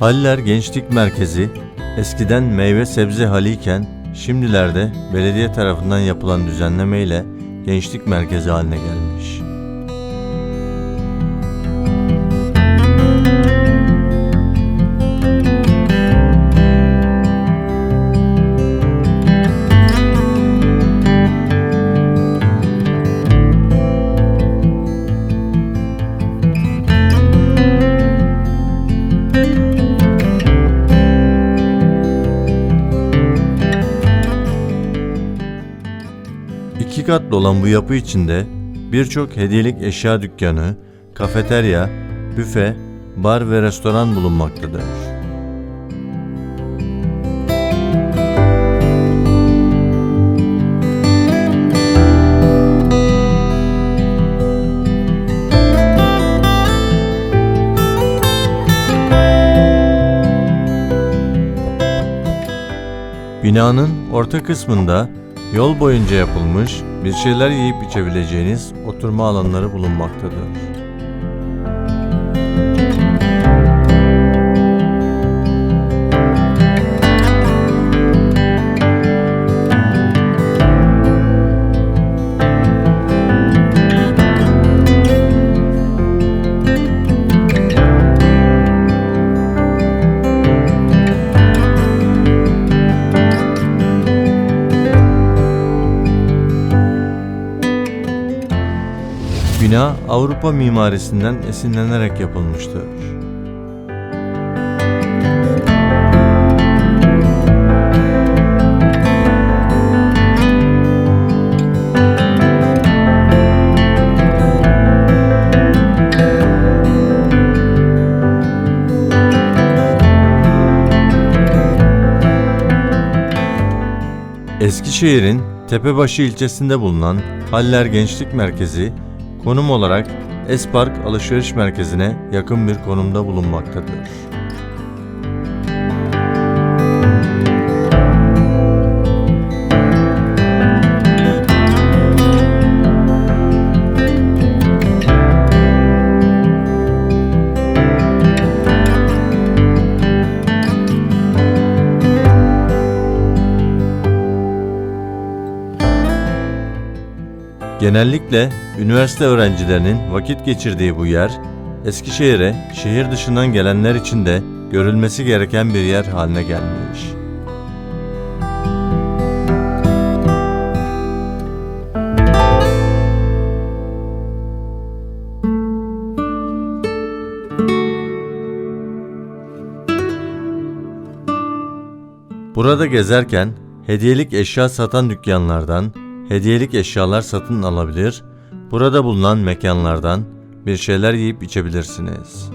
Haller Gençlik Merkezi eskiden meyve sebze haliyken şimdilerde belediye tarafından yapılan düzenlemeyle gençlik merkezi haline gelmiş. Olan bu yapı içinde birçok hediyelik eşya dükkanı, kafeterya, büfe, bar ve restoran bulunmaktadır. Binanın orta kısmında yol boyunca yapılmış bir şeyler yiyip içebileceğiniz oturma alanları bulunmaktadır. Bina Avrupa mimarisinden esinlenerek yapılmıştır. Eskişehir'in Tepebaşı ilçesinde bulunan Haller Gençlik Merkezi konum olarak Espark Alışveriş Merkezi'ne yakın bir konumda bulunmaktadır. Genellikle üniversite öğrencilerinin vakit geçirdiği bu yer, Eskişehir'e şehir dışından gelenler için de görülmesi gereken bir yer haline gelmiş. Burada gezerken hediyelik eşya satan dükkanlardan hediyelik eşyalar satın alabilir, burada bulunan mekanlardan bir şeyler yiyip içebilirsiniz.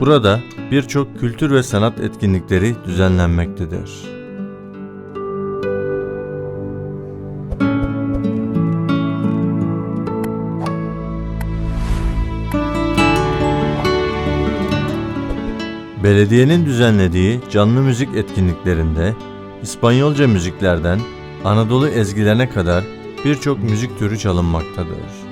Burada birçok kültür ve sanat etkinlikleri düzenlenmektedir. Belediyenin düzenlediği canlı müzik etkinliklerinde İspanyolca müziklerden Anadolu ezgilerine kadar birçok müzik türü çalınmaktadır.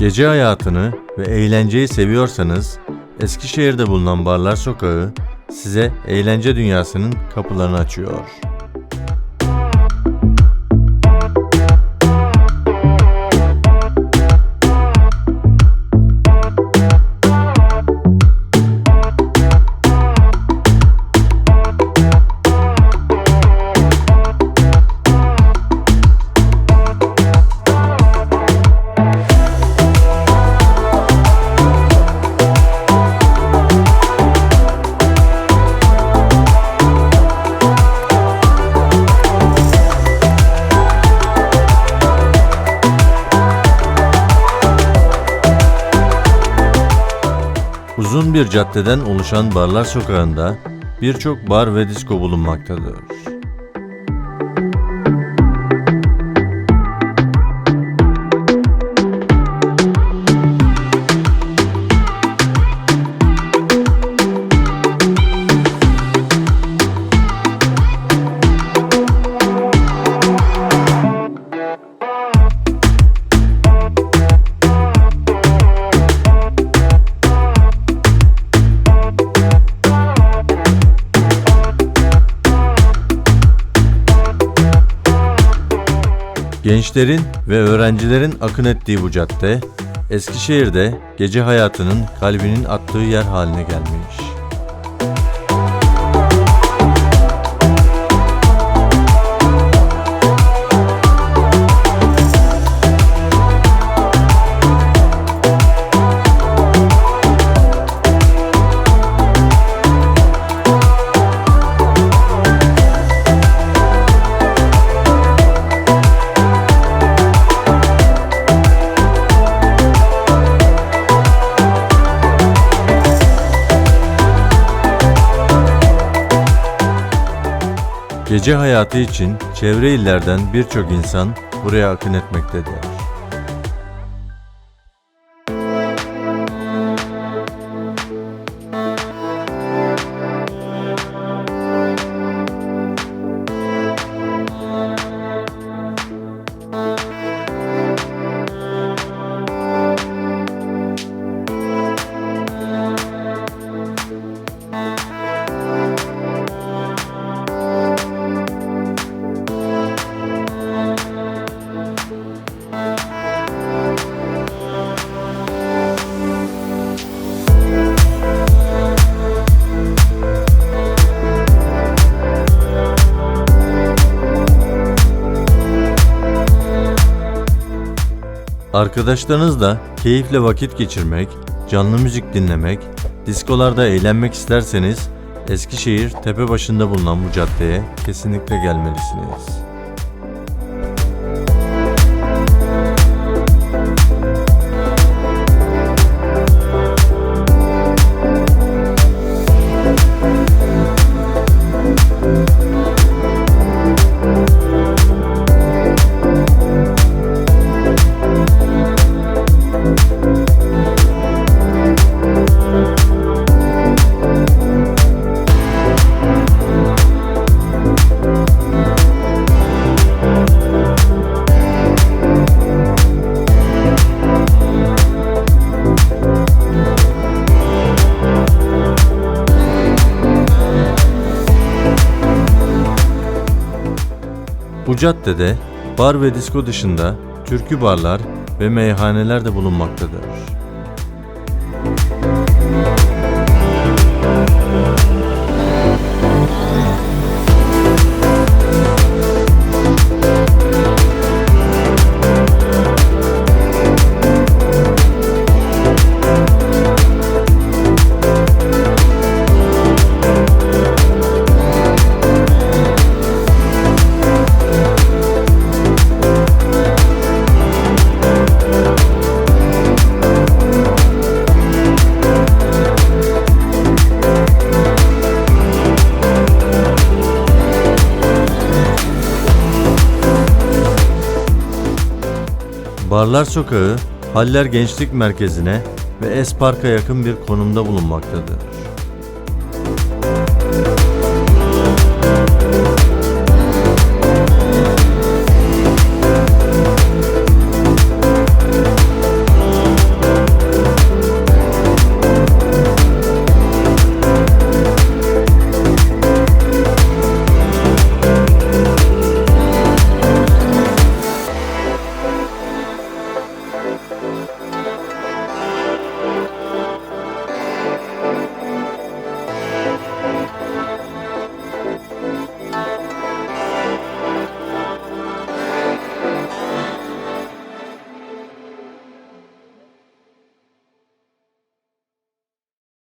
Gece hayatını ve eğlenceyi seviyorsanız Eskişehir'de bulunan Barlar Sokağı size eğlence dünyasının kapılarını açıyor. Bir caddeden oluşan Barlar Sokağı'nda birçok bar ve disko bulunmaktadır. Gençlerin ve öğrencilerin akın ettiği bu cadde, Eskişehir'de gece hayatının kalbinin attığı yer haline gelmiş. Gece hayatı için çevre illerden birçok insan buraya akın etmektedir. Arkadaşlarınızla keyifle vakit geçirmek, canlı müzik dinlemek, diskolarda eğlenmek isterseniz Eskişehir Tepebaşı'nda bulunan bu caddeye kesinlikle gelmelisiniz. Bu caddede bar ve disko dışında türkü barlar ve meyhaneler de bulunmaktadır. Barlar Sokağı, Haller Gençlik Merkezi'ne ve Espark'a yakın bir konumda bulunmaktadır.